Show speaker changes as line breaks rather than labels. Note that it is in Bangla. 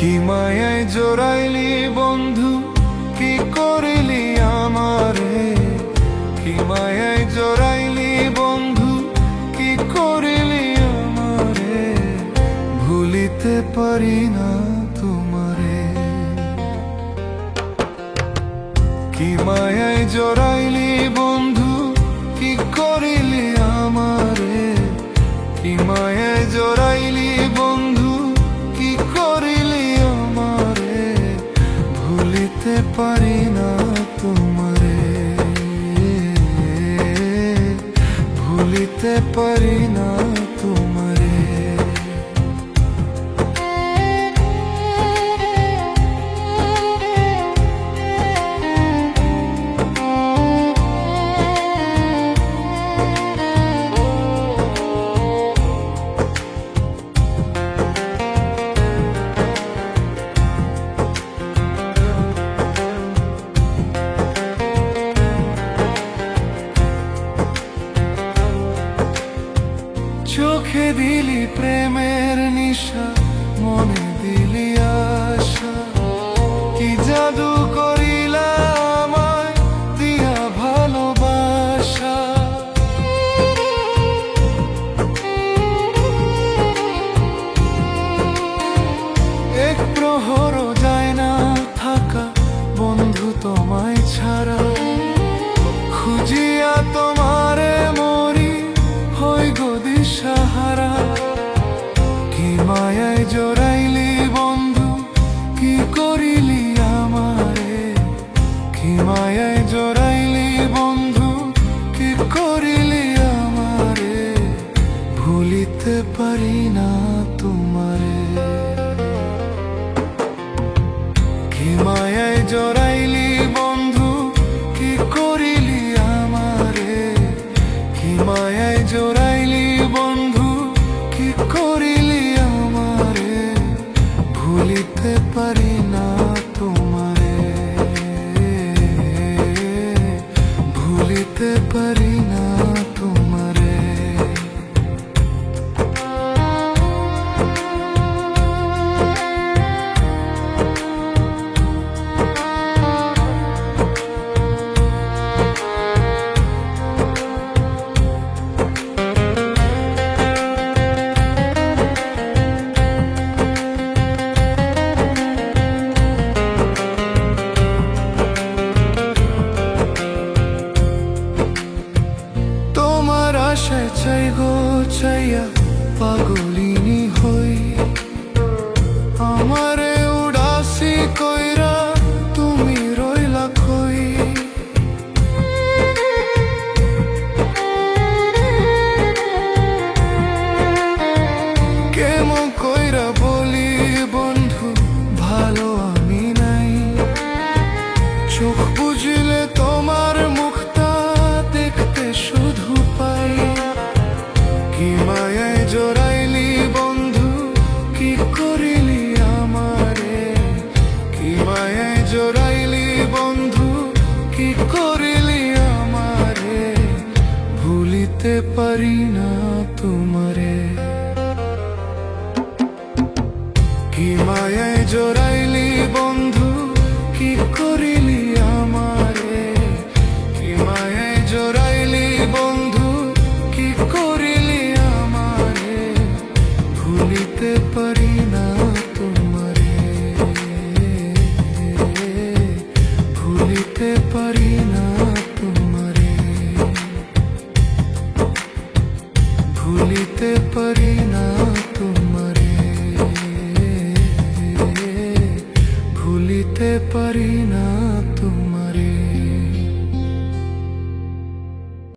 কি মায়ায় জোড়াইলি বন্ধু? কি করিলি আমারে? কি মায়ায় জোড়াইলি বন্ধু? কি করিলি আমারে? ভুলিতে পারি না তোমারে। কি মায়ায় জোড়াইলি পারি না তোমারে। ভুলিতে পারি চোখে দিলি প্রেমের নিশা মনে দিলিয়া করিলি আমারে ভুলিতে পারি না তোমারে। কি মায়ায় জড়াই পাগল পারি না তোমারে কি মায়ায় জোরাইলি বন্ধু Marina.